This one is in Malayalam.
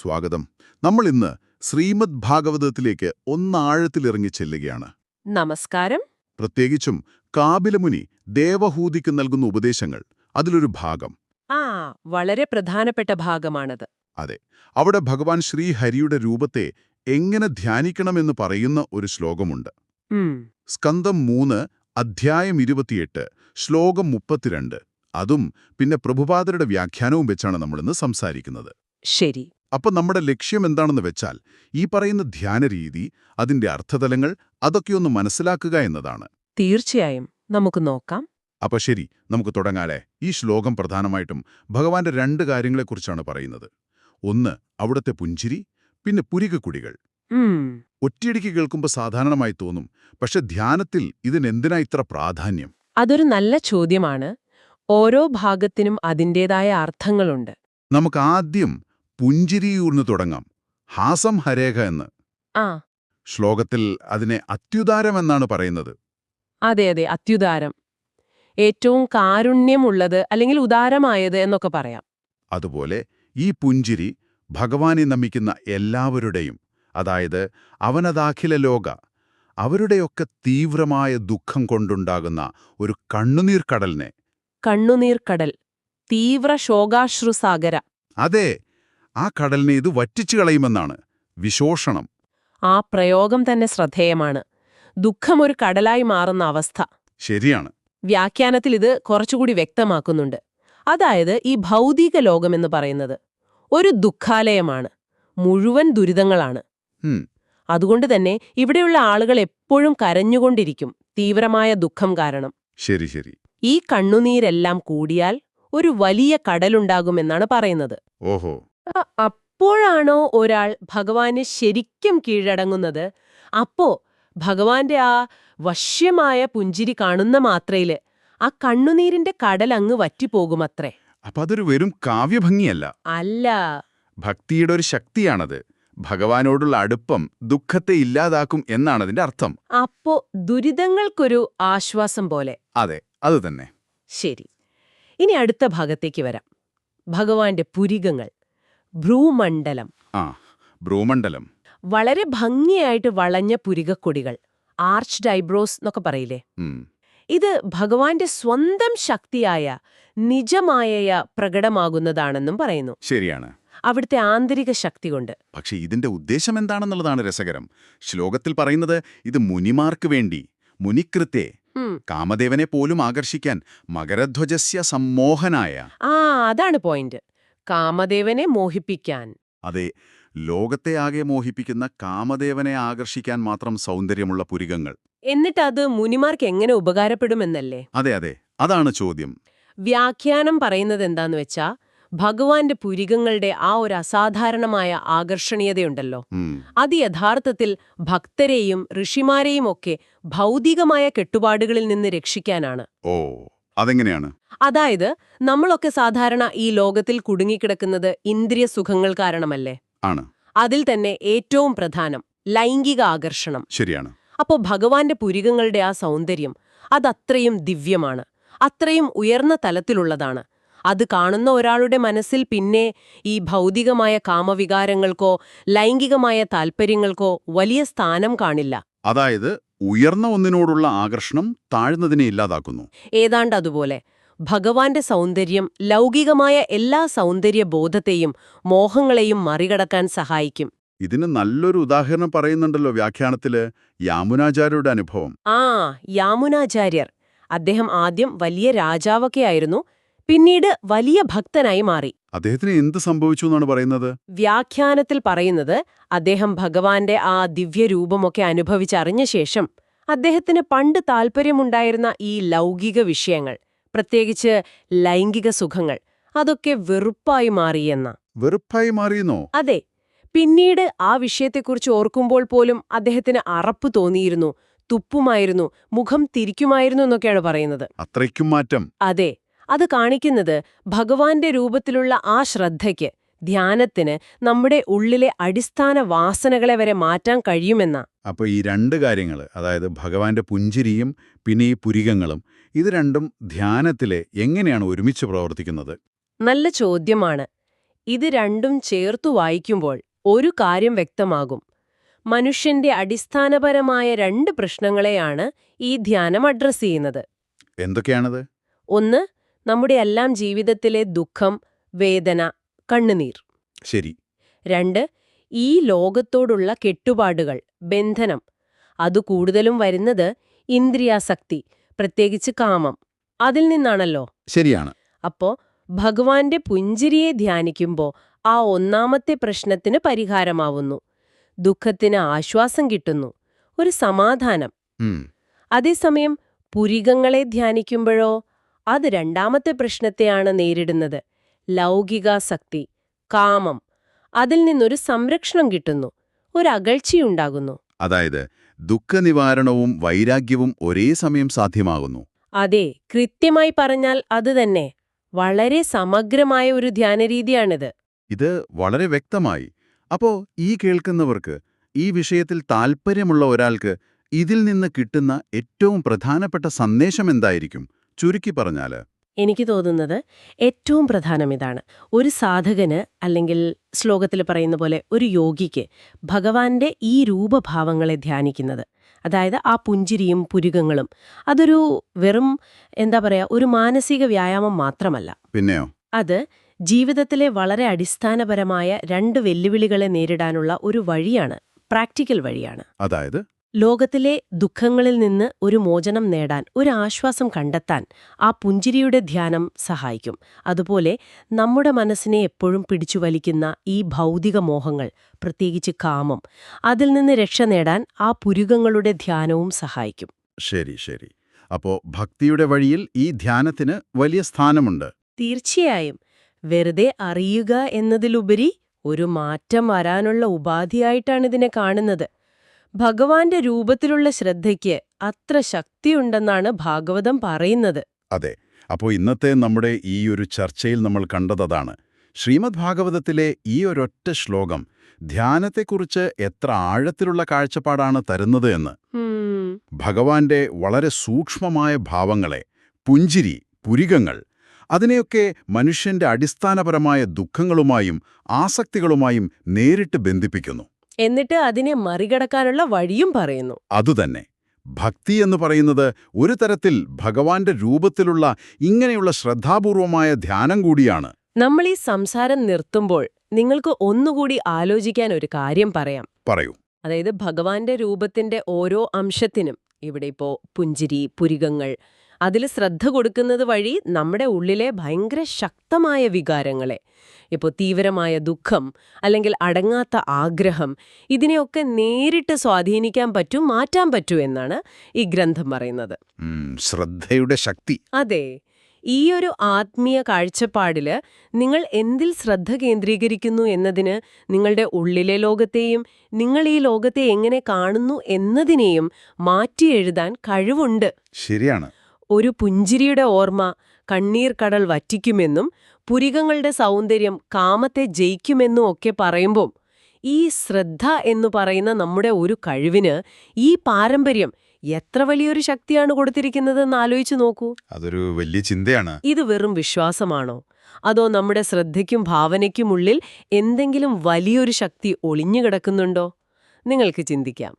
സ്വാഗതം. നമ്മൾ ഇന്ന് ശ്രീമദ് ഭാഗവതത്തിലേക്ക് ഒന്നാഴത്തിലിറങ്ങി ചെല്ലുകയാണ്. നമസ്കാരം. പ്രത്യേകിച്ചും കാബിലമുനി ദേവഹൂതിക്ക് നൽകുന്ന ഉപദേശങ്ങൾ അതിലൊരു ഭാഗം. ആ വളരെ പ്രധാനപ്പെട്ട ഭാഗമാണത്. അതെ അവിടെ ഭഗവാൻ ശ്രീഹരിയുടെ രൂപത്തെ എങ്ങനെ ധ്യാനിക്കണമെന്ന് പറയുന്ന ഒരു ശ്ലോകമുണ്ട്. സ്കന്ധം മൂന്ന് അധ്യായം ഇരുപത്തിയെട്ട് ശ്ലോകം മുപ്പത്തിരണ്ട്. അതും പിന്നെ പ്രഭുപാദരുടെ വ്യാഖ്യാനവും വെച്ചാണ് നമ്മളിന്ന് സംസാരിക്കുന്നത്. ശരി. അപ്പൊ നമ്മുടെ ലക്ഷ്യം എന്താണെന്ന് വെച്ചാൽ ഈ പറയുന്ന ധ്യാനരീതി അതിന്റെ അർത്ഥതലങ്ങൾ അതൊക്കെയൊന്ന് മനസ്സിലാക്കുക എന്നതാണ്. തീർച്ചയായും. നമുക്ക് നോക്കാം. അപ്പൊ ശരി നമുക്ക് തുടങ്ങാലേ. ഈ ശ്ലോകം പ്രധാനമായിട്ടും ഭഗവാന്റെ രണ്ട് കാര്യങ്ങളെക്കുറിച്ചാണ് പറയുന്നത്. ഒന്ന് അവിടുത്തെ പുഞ്ചിരി പിന്നെ പുരികക്കുടികൾ ഒറ്റയടിക്ക് കേൾക്കുമ്പോൾ സാധാരണമായി തോന്നും പക്ഷെ ധ്യാനത്തിൽ ഇതിനെന്തിനാ ഇത്ര പ്രാധാന്യം? അതൊരു നല്ല ചോദ്യമാണ്. ഓരോ ഭാഗത്തിനും അതിന്റെതായ അർത്ഥങ്ങളുണ്ട്. നമുക്ക് ആദ്യം പുഞ്ചിരിയൂർന്ന് തുടങ്ങാം. ഹാസം ഹരേഖ എന്ന്. ആ. ശ്ലോകത്തിൽ അതിനെ അത്യുദാരം എന്നാണ് പറയുന്നത്. അതെ അതെ അത്യുദാരം. ഏറ്റവും കാരുണ്യമുള്ളത് അല്ലെങ്കിൽ ഉദാരമായത് എന്നൊക്കെ പറയാം. അതുപോലെ ഈ പുഞ്ചിരി ഭഗവാനെ നമിക്കുന്ന എല്ലാവരുടെയും അതായത് അവനതാഖില ലോക അവരുടെയൊക്കെ തീവ്രമായ ദുഃഖം കൊണ്ടുണ്ടാകുന്ന ഒരു കണ്ണുനീർക്കടലിനെ. കണ്ണുനീർക്കടൽ. തീവ്ര ശോകാശ്രുസാഗര അതെ ആ കടലിനെ ഇത് വറ്റിച്ചു കളയുമെന്നാണ് വിശോഷണം. ആ പ്രയോഗം തന്നെ ശ്രദ്ധേയമാണ്. ദുഃഖം ഒരു കടലായി മാറുന്ന അവസ്ഥ. ശരിയാണ്. വ്യാഖ്യാനത്തിൽ ഇത് കുറച്ചുകൂടി വ്യക്തമാക്കുന്നുണ്ട്. അതായത് ഈ ഭൗതിക ലോകമെന്ന് പറയുന്നത് ഒരു ദുഃഖാലയമാണ്. മുഴുവൻ ദുരിതങ്ങളാണ്. അതുകൊണ്ട് തന്നെ ഇവിടെയുള്ള ആളുകൾ എപ്പോഴും കരഞ്ഞുകൊണ്ടിരിക്കും. തീവ്രമായ ദുഃഖം കാരണം. ശരി ശരി. ഈ കണ്ണുനീരെല്ലാം കൂടിയാൽ ഒരു വലിയ കടലുണ്ടാകുമെന്നാണ് പറയുന്നത്. ഓഹോ. അപ്പോഴാണോ ഒരാൾ ഭഗവാന് ശരിക്കും കീഴടങ്ങുന്നത്? അപ്പോ ഭഗവാന്റെ ആ വശ്യമായ പുഞ്ചിരി കാണുന്ന മാത്രയിൽ ആ കണ്ണുനീരിന്റെ കടൽ അങ്ങ് വറ്റിപ്പോകുമത്രേ. അപ്പൊ അതൊരു വെറും കാവ്യഭംഗിയല്ല. അല്ല. ഭക്തിയുടെ ഒരു ശക്തിയാണത്. ഭഗവാനോടുള്ള അടുപ്പം ദുഃഖത്തെ ഇല്ലാതാക്കും എന്നാണ് അതിന്റെ അർത്ഥം. അപ്പോ ദുരിതങ്ങൾക്കൊരു ആശ്വാസം പോലെ. അതെ അത് തന്നെ. ശരി. ഇനി അടുത്ത ഭാഗത്തേക്ക് വരാം. ഭഗവാന്റെ പുരികങ്ങൾ. ഭ്രൂമണ്ഡലം. ആ ഭ്രൂമണ്ഡലം. വളരെ ഭംഗിയായിട്ട് വളഞ്ഞ പുരികക്കൊടികൾ ആർച്ച് ഡൈബ്രോസ് എന്നൊക്കെ പറയില്ലേ? ഇത് ഭഗവാന്റെ സ്വന്തം ശക്തിയായ നിജമായ പ്രകടമാകുന്നതാണെന്നും പറയുന്നു. ശരിയാണ്. അവിടുത്തെ ആന്തരിക ശക്തി കൊണ്ട് പക്ഷെ ഇതിന്റെ ഉദ്ദേശം എന്താണെന്നുള്ളതാണ് രസകരം. ശ്ലോകത്തിൽ പറയുന്നത് ഇത് മുനിമാർക്ക് വേണ്ടി മുനിക്കൃത്തെ കാമദേവനെ പോലും ആകർഷിക്കാൻ മകരധ്വജസ്യ സമ്മോഹനായ. ആ അതാണ് പോയിന്റ്. കാമദേവനെ മോഹിപ്പിക്കാൻ. അതെ ലോകത്തെ ആകെ മോഹിപ്പിക്കുന്ന കാമദേവനെ ആകർഷിക്കാൻ മാത്രം സൗന്ദര്യമുള്ള പുരികങ്ങൾ. എന്നിട്ട് അത് മുനിമാർക്ക് എങ്ങനെ ഉപകാരപ്പെടുമെന്നല്ലേ? അതെ അതെ അതാണ് ചോദ്യം. വ്യാഖ്യാനം പറയുന്നത് എന്താന്ന് വെച്ചാ ഭഗവാന്റെ പുരികങ്ങളുടെ ആ ഒരു അസാധാരണമായ ആകർഷണീയതയുണ്ടല്ലോ. അത് യഥാർത്ഥത്തിൽ ഭക്തരെയും ഋഷിമാരെയും ഒക്കെ ഭൗതികമായ കെട്ടുപാടുകളിൽ നിന്ന് രക്ഷിക്കാനാണ്. ഓ. അതെങ്ങനെയാണ്? അതായത് നമ്മളൊക്കെ സാധാരണ ഈ ലോകത്തിൽ കുടുങ്ങിക്കിടക്കുന്നത് ഇന്ദ്രിയ സുഖങ്ങൾ കാരണമല്ലേ? ആണ്. അതിൽ തന്നെ ഏറ്റവും പ്രധാനം ലൈംഗിക ആകർഷണം. ശരിയാണ്. അപ്പോൾ ഭഗവാന്റെ പുരികങ്ങളുടെ ആ സൗന്ദര്യം അതത്രയും ദിവ്യമാണ്. അത്രയും ഉയർന്ന തലത്തിലുള്ളതാണ്. അത് കാണുന്ന ഒരാളുടെ മനസ്സിൽ പിന്നെ ഈ ഭൗതികമായ കാമവികാരങ്ങൾക്കോ ലൈംഗികമായ താൽപ്പര്യങ്ങൾക്കോ വലിയ സ്ഥാനം കാണില്ല. അതായത് ഉയർന്ന ഒന്നിനോടുള്ള ആകർഷണം താഴ്ന്നതിനെ ഇല്ലാതാക്കുന്നു. ഏതാണ്ട് അതുപോലെ. ഭഗവാന്റെ സൗന്ദര്യം ലൗകികമായ എല്ലാ സൗന്ദര്യബോധത്തെയും മോഹങ്ങളെയും മറികടക്കാൻ സഹായിക്കും. ഇതിന് നല്ലൊരു ഉദാഹരണം പറയുന്നുണ്ടല്ലോ വ്യാഖ്യാനത്തിൽ യാമുനാചാര്യരുടെ അനുഭവം. ആ യാമുനാചാര്യർ. അദ്ദേഹം ആദ്യം വലിയ രാജാവൊക്കെ ആയിരുന്നു. പിന്നീട് വലിയ ഭക്തനായി മാറി. അദ്ദേഹത്തിന് എന്ത് സംഭവിച്ചു എന്നാണ് പറയുന്നത്? വ്യാഖ്യാനത്തിൽ പറയുന്നത് അദ്ദേഹം ഭഗവാന്റെ ആ ദിവ്യരൂപമൊക്കെ അനുഭവിച്ചറിഞ്ഞ ശേഷം അദ്ദേഹത്തിന് പണ്ട് താൽപ്പര്യമുണ്ടായിരുന്ന ഈ ലൗകിക വിഷയങ്ങൾ പ്രത്യേകിച്ച് ലൈംഗിക സുഖങ്ങൾ അതൊക്കെ വെറുപ്പായി മാറിയെന്ന വെറുപ്പായി മാറിയെന്നോ? അതെ. പിന്നീട് ആ വിഷയത്തെക്കുറിച്ച് ഓർക്കുമ്പോൾ പോലും അദ്ദേഹത്തിന് അറപ്പ് തോന്നിയിരുന്നു തുപ്പുമായിരുന്നു മുഖം തിരിക്കുമായിരുന്നു എന്നൊക്കെയാണ് പറയുന്നത്. അത്രയ്ക്കും മാറ്റം. അതെ. അത് കാണിക്കുന്നത് ഭഗവാന്റെ രൂപത്തിലുള്ള ആ ശ്രദ്ധയ്ക്ക്. ധ്യാനത്തിന് നമ്മുടെ ഉള്ളിലെ അടിസ്ഥാന വാസനകളെ വരെ മാറ്റാൻ കഴിയുമെന്ന. അപ്പോൾ ഈ രണ്ട് കാര്യങ്ങൾ അതായത് ഭഗവാന്റെ പുഞ്ചിരിയും പിന്നെ ഈ പുരികങ്ങളും ഇത് രണ്ടും ധ്യാനത്തിലെ എങ്ങനെയാണ് ഒരുമിച്ച് പ്രവർത്തിക്കുന്നത്? നല്ല ചോദ്യമാണ്. ഇത് രണ്ടും ചേർത്തു വായിക്കുമ്പോൾ ഒരു കാര്യം വ്യക്തമാകും. മനുഷ്യന്റെ അടിസ്ഥാനപരമായ രണ്ട് പ്രശ്നങ്ങളെയാണ് ഈ ധ്യാനം അഡ്രസ് ചെയ്യുന്നത്. എന്തൊക്കെയാണത്? ഒന്ന് നമ്മുടെ എല്ലാം ജീവിതത്തിലെ ദുഃഖം വേദന കണ്ണുനീർ. ശരി. രണ്ട് ഈ ലോകത്തോടുള്ള കെട്ടുപാടുകൾ ബന്ധനം. അത് കൂടുതലും വരുന്നത് ഇന്ദ്രിയാസക്തി പ്രത്യേകിച്ച് കാമം. അതിൽ നിന്നാണല്ലോ. ശരിയാണ്. അപ്പോ ഭഗവാന്റെ പുഞ്ചിരിയെ ധ്യാനിക്കുമ്പോ ആ ഒന്നാമത്തെ പ്രശ്നത്തിന് പരിഹാരമാവുന്നു. ദുഃഖത്തിന് ആശ്വാസം കിട്ടുന്നു. ഒരു സമാധാനം. അതേസമയം പുരികങ്ങളെ ധ്യാനിക്കുമ്പോഴോ അത് രണ്ടാമത്തെ പ്രശ്നത്തെയാണ് നേരിടുന്നത്. ലൗകികാസക്തി കാമം. അതിൽ നിന്നൊരു സംരക്ഷണം കിട്ടുന്നു ഒരു അകൽച്ചയുണ്ടാകുന്നു അതായത് ദുഃഖനിവാരണവും വൈരാഗ്യവും ഒരേ സമയം സാധ്യമാകുന്നു. അതെ കൃത്യമായി പറഞ്ഞാൽ അത് തന്നെ. വളരെ സമഗ്രമായ ഒരു ധ്യാനരീതിയാണിത്. ഇത് വളരെ വ്യക്തമായി. അപ്പോ ഈ കേൾക്കുന്നവർക്ക് ഈ വിഷയത്തിൽ താൽപ്പര്യമുള്ള ഒരാൾക്ക് ഇതിൽ നിന്ന് കിട്ടുന്ന ഏറ്റവും പ്രധാനപ്പെട്ട സന്ദേശം എന്തായിരിക്കും? ചുരുക്കി പറഞ്ഞാൽ എനിക്ക് തോന്നുന്നത് ഏറ്റവും പ്രധാനം ഇതാണ്. ഒരു സാധകന് അല്ലെങ്കിൽ ശ്ലോകത്തിൽ പറയുന്ന പോലെ ഒരു യോഗിക്ക് ഭഗവാന്റെ ഈ രൂപഭാവങ്ങളെ ധ്യാനിക്കുന്നത് അതായത് ആ പുഞ്ചിരിയും പുരുകങ്ങളും അതൊരു വെറും എന്താ പറയാ ഒരു മാനസിക വ്യായാമം മാത്രമല്ല. പിന്നെയോ? അത് ജീവിതത്തിലെ വളരെ അടിസ്ഥാനപരമായ രണ്ട് വെല്ലുവിളികളെ നേരിടാനുള്ള ഒരു വഴിയാണ് പ്രാക്ടിക്കൽ വഴിയാണ്. അതായത്? ലോകത്തിലെ ദുഃഖങ്ങളിൽ നിന്ന് ഒരു മോചനം നേടാൻ ഒരു ആശ്വാസം കണ്ടെത്താൻ ആ പുഞ്ചിരിയുടെ ധ്യാനം സഹായിക്കും. അതുപോലെ നമ്മുടെ മനസ്സിനെ എപ്പോഴും പിടിച്ചു വലിക്കുന്ന ഈ ഭൗതിക മോഹങ്ങൾ പ്രത്യേകിച്ച് കാമം അതിൽ നിന്ന് രക്ഷ നേടാൻ ആ പുരുകങ്ങളുടെ ധ്യാനവും സഹായിക്കും. ശരി ശരി. അപ്പോ ഭക്തിയുടെ വഴിയിൽ ഈ ധ്യാനത്തിന് വലിയ സ്ഥാനമുണ്ട്. തീർച്ചയായും. വെറുതെ അറിയുക എന്നതിലുപരി ഒരു മാറ്റം വരാനുള്ള ഉപാധിയായിട്ടാണ് ഇതിനെ കാണുന്നത്. ഭഗവാന്റെ രൂപത്തിലുള്ള ശ്രദ്ധയ്ക്ക് അത്ര ശക്തിയുണ്ടെന്നാണ് ഭാഗവതം പറയുന്നത്. അതെ അപ്പോൾ ഇന്നത്തെ നമ്മുടെ ഈ ഒരു ചർച്ചയിൽ നമ്മൾ കണ്ടതാണ് ശ്രീമദ് ഭാഗവതത്തിലെ ഈ ഒരൊറ്റ ശ്ലോകം ധ്യാനത്തെക്കുറിച്ച് എത്ര ആഴത്തിലുള്ള കാഴ്ചപ്പാടാണ് തരുന്നത് എന്ന്. ഭഗവാന്റെ വളരെ സൂക്ഷ്മമായ ഭാവങ്ങളെ പുഞ്ചിരി പുരികങ്ങൾ അതിനെയൊക്കെ മനുഷ്യന്റെ അടിസ്ഥാനപരമായ ദുഃഖങ്ങളുമായും ആസക്തികളുമായും നേരിട്ട് ബന്ധിപ്പിക്കുന്നു. എന്നിട്ട് അതിനെ മറികടക്കാനുള്ള വഴിയും പറയുന്നു. അതുതന്നെ. ഭക്തി എന്ന് പറയുന്നത് ഒരു തരത്തിൽ ഭഗവാന്റെ രൂപത്തിലുള്ള ഇങ്ങനെയുള്ള ശ്രദ്ധാപൂർവമായ ധ്യാനം കൂടിയാണ്. നമ്മൾ ഈ സംസാരം നിർത്തുമ്പോൾ നിങ്ങൾക്ക് ഒന്നുകൂടി ആലോചിക്കാൻ ഒരു കാര്യം പറയാം. പറയൂ. അതായത് ഭഗവാന്റെ രൂപത്തിന്റെ ഓരോ അംശത്തിനും ഇവിടെ ഇപ്പോ പുഞ്ചിരി പുരികങ്ങൾ അതിൽ ശ്രദ്ധ കൊടുക്കുന്നത് വഴി നമ്മുടെ ഉള്ളിലെ ഭയങ്കര ശക്തമായ വികാരങ്ങളെ ഇപ്പോൾ തീവ്രമായ ദുഃഖം അല്ലെങ്കിൽ അടങ്ങാത്ത ആഗ്രഹം ഇതിനെയൊക്കെ നേരിട്ട് സ്വാധീനിക്കാൻ പറ്റും മാറ്റാൻ പറ്റൂ എന്നാണ് ഈ ഗ്രന്ഥം പറയുന്നത്. ശ്രദ്ധയുടെ ശക്തി. അതെ ഈ ഒരു ആത്മീയ കാഴ്ചപ്പാടിൽ നിങ്ങൾ എന്തിൽ ശ്രദ്ധ കേന്ദ്രീകരിക്കുന്നു എന്നതിന് നിങ്ങളുടെ ഉള്ളിലെ ലോകത്തെയും നിങ്ങൾ ഈ ലോകത്തെ എങ്ങനെ കാണുന്നു എന്നതിനെയും മാറ്റി എഴുതാൻ കഴിവുണ്ട്. ശരിയാണ്. ഒരു പുഞ്ചിരിയുടെ ഓർമ്മ കണ്ണീർ കടൽ വറ്റിക്കുമെന്നും പുരികങ്ങളുടെ സൗന്ദര്യം കാമത്തെ ജയിക്കുമെന്നും ഒക്കെ പറയുമ്പോൾ ഈ ശ്രദ്ധ എന്നു പറയുന്ന നമ്മുടെ ഒരു കഴിവിന് ഈ പാരമ്പര്യം എത്ര വലിയൊരു ശക്തിയാണ് കൊടുത്തിരിക്കുന്നതെന്ന് ആലോചിച്ചു നോക്കൂ. അതൊരു വലിയ ചിന്തയാണ്. ഇത് വെറും വിശ്വാസമാണോ? അതോ നമ്മുടെ ശ്രദ്ധയ്ക്കും ഭാവനയ്ക്കുമുള്ളിൽ എന്തെങ്കിലും വലിയൊരു ശക്തി ഒളിഞ്ഞുകിടക്കുന്നുണ്ടോ? നിങ്ങൾക്ക് ചിന്തിക്കാം.